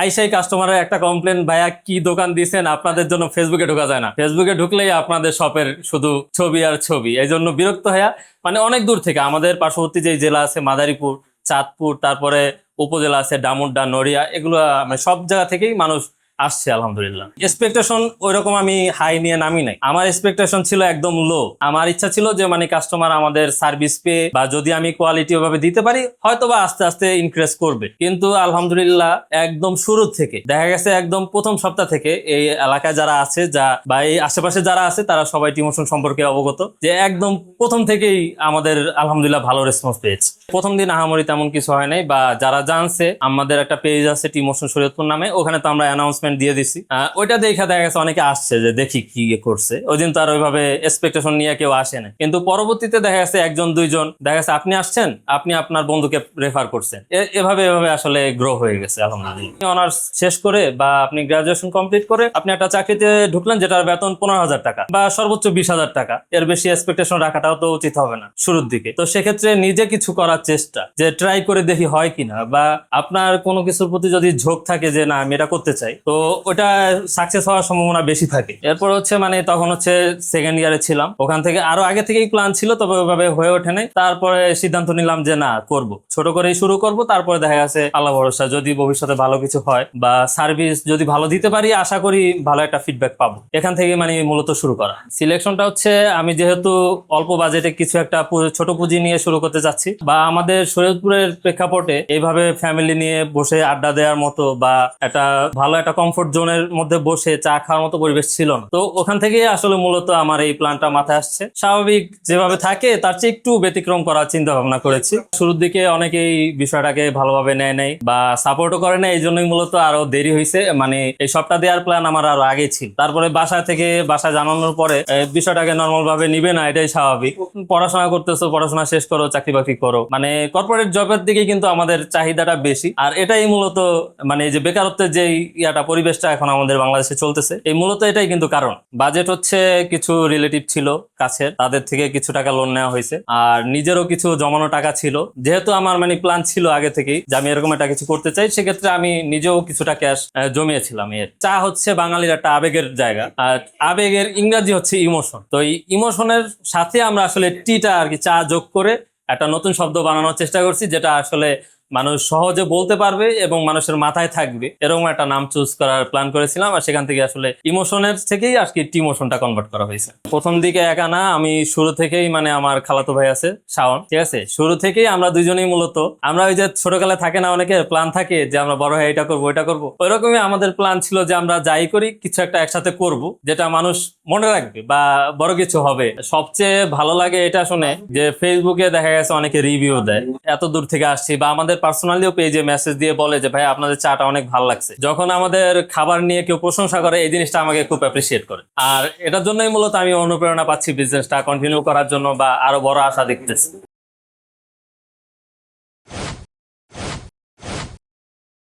আইসাই কাস্টমারের একটা কমপ্লেন ভাইয়া, কি দোকান দিচ্ছেন আপনাদের জন্য ফেসবুকে ঢোকা যায় না। ফেসবুকে ঢুকলেই আপনাদের শপের শুধু ছবি আর ছবি। এই জন্য বিরক্ত হইয়া মানে অনেক দূর থেকে, আমাদের পার্শ্ববর্তী যে জেলা আছে, মাদারীপুর, চাঁদপুর, তারপরে উপজেলা আছে, ডামুড্ডা, নড়িয়া, এগুলো মানে সব জায়গা থেকেই মানুষ আসছে, আলহামদুলিল্লাহ। এক্সপেকটেশন ওইরকম আমি হাই নিয়ে নামি নাই। আমার এক্সপেকটেশন ছিল একদম লো আমার ইচ্ছা ছিল যে মানে কাস্টমার আমাদের সার্ভিস পেয়ে বা যদি আমি কোয়ালিটি ওভাবে দিতে পারি হয়তো বা আস্তে আস্তে ইনক্রিজ করবে। কিন্তু আলহামদুলিল্লাহ একদম শুরু থেকে, দেখা গেছে একদম প্রথম সপ্তাহ থেকে এই এলাকায় যারা আছে, যা বা এই আশেপাশে যারা আছে, তারা সবাই টিমোশন সম্পর্কে অবগত যে, একদম প্রথম থেকেই আমাদের আলহামদুলিল্লাহ ভালো রেসপন্স পেয়েছে। প্রথম দিন আহামরি তেমন কিছু হয় নাই বা যারা জানছে, আমাদের একটা পেজ আছে টিমোশন শরীয়তপুর নামে, ওখানে তো আমরা অ্যানাউন্সমেন্ট দিয়ে দিছি। ওইটা দেখে দেখা গেছে অনেকে আসছে যে দেখি কি করছে। ওই দিন তো আর ওইভাবে এক্সপেকটেশন নিয়ে কেউ আসে না কিন্তু পরবর্তীতে দেখা গেছে একজন, দুইজন, দেখা গেছে আপনি আসছেন, আপনি আপনার বন্ধুকে রেফার করছেন। এভাবে এভাবে আসলে গ্রো হয়ে গেছে, আলহামদুলিল্লাহ। অনার্স শেষ করে বা আপনি গ্রাজুয়েশন কমপ্লিট করে আপনি একটা চাকরিতে ঢুকলেন যেটার বেতন পনেরো হাজার টাকা বা সর্বোচ্চ বিশ হাজার টাকা। এর বেশি এক্সপেকটেশন রাখাটাও তো উচিত হবে না শুরুর দিকে। তো সেক্ষেত্রে নিজে কিছু করার চেষ্টা যে ট্রাই করে দেখি হয় কিনা বা আপনার কোনো কিছুর প্রতি যদি ঝোঁক থাকে যে না, আমি এটা করতে চাই, তো ওটা সাকসেস হওয়ার সম্ভাবনা বেশি থাকে। এরপর হচ্ছে মানে তখন হচ্ছে সেকেন্ড ইয়ারে ছিলাম। ওখান থেকে আরও আগে থেকেই প্ল্যান ছিল, তবে ওইভাবে হয়ে ওঠে নাই। তারপরে সিদ্ধান্ত নিলাম যে না, করব। ছোট করেই শুরু করব, তারপরে দেখা গেছে আল্লাহ ভরসা, যদি ভবিষ্যতে ভালো কিছু হয় বা সার্ভিস যদি ভালো দিতে পারি, আশা করি ভালো একটা ফিডব্যাক পাবো। এখান থেকে মানে মূলত শুরু করা। সিলেকশনটা হচ্ছে আমি যেহেতু অল্প বাজেটে কিছু একটা ছোট পুঁজি নিয়ে শুরু করতে চাচ্ছি, বা আমাদের শরীয়তপুরের প্রেক্ষাপটে এইভাবে ফ্যামিলি নিয়ে বসে আড্ডা দেওয়ার মতো বা একটা ভালো একটা কমফোর্ট জোনের মধ্যে বসে চা খাওয়ার মতো পরিবেশ ছিল না। তো ওখান থেকেই আসলে মূলত আমার এই প্ল্যানটা মাথায় আসছে। স্বাভাবিক যেভাবে থাকে, তার চেয়ে একটু ব্যতিক্রম করার চিন্তা ভাবনা করেছি। শুরুর দিকে অনেকেই বিষয়টাকে ভালোভাবে নেয় নাই বা সাপোর্টও করে না এই জন্যই মূলত আরও দেরি হয়েছে মানে এই সবটা দেওয়ার প্ল্যান আমার আরও আগে ছিল। তারপরে বাসা থেকে বাসা জানানোর পরে বিষয়টাকে নর্মাল ভাবে নিবে না, এটাই স্বাভাবিক। পড়াশোনা করতেছো, পড়াশোনা শেষ করো, চাকরি বাকরি করো। মানে কর্পোরেট জবের দিকে কিন্তু আমাদের চাহিদাটা বেশি। আর এটাই মূলত মানে এই যে বেকারত্বের যে ইয়াটা পরিবেশটা এখন আমাদের বাংলাদেশে চলতেছে। এই মূলত এটাই কিন্তু কারণ। বাজেট হচ্ছে কিছু রিলেটিভ ছিল কাছের, তাদের থেকে কিছু টাকা লোন নেওয়া হয়েছে। আর নিজেরও কিছু জমানো টাকা ছিল। যেহেতু আমার মানে প্ল্যান ছিল আগে থেকেই যে আমি এরকম একটা কিছু করতে চাই, সেক্ষেত্রে আমি নিজেও কিছুটা ক্যাশ জমিয়েছিলাম এর। চা হচ্ছে বাঙালির একটা আবেগের জায়গা। আর আবেগের ইংরাজি হচ্ছে ইমোশন তো এই ইমোশনের সাথে আমরা আসলে টিটা আর কি চা যোগ করে একটা নতুন শব্দ বানানোর চেষ্টা করছি, যেটা আসলে মানুষ সহজে বলতে পারবে এবং মানুষের মাথায় থাকবে। এরকম একটা নাম চুজ করার প্ল্যান করেছিলাম আর সেখান থেকে আসলে ইমোশনের থেকেই আর কি টিমোশনটা কনভার্ট করা হয়েছে। প্রথম দিকে একা না, আমি শুরু থেকেই মানে আমার খালাতো ভাই আছে, শাওন, ঠিক আছে? শুরু থেকেই আমরা দুজনেই মূলত, আমরা ওই যে ছোটকালে থাকে না অনেকে প্ল্যান থাকে যে আমরা বড় হয়ে এটা করব এটা করব। ওই রকমই আমাদের প্ল্যান ছিল যে আমরা যাই করি, কিছু একটা একসাথে করব, যেটা মানুষ মনে রাখবে বা বড় কিছু হবে। সবচেয়ে ভালো লাগে এটা শুনে যে ফেসবুকে দেখা গেছে অনেকে রিভিউ দেয়, এত দূর থেকে আসছি বা আমাদের পার্সোনালিও পেজে মেসেজ দিয়ে বলে যে, ভাই, আপনাদের চাটা অনেক ভালো লাগছে। যখন আমাদের খাবার নিয়ে কেউ প্রশংসা করে, এই জিনিসটা আমাকে খুব অ্যাপ্রিসিয়েট করে। আর এটার জন্যই মূলত আমি অনুপ্রেরণা পাচ্ছি বিজনেসটা কন্টিনিউ করার জন্য বা আরও বড় আশা দেখতেছি।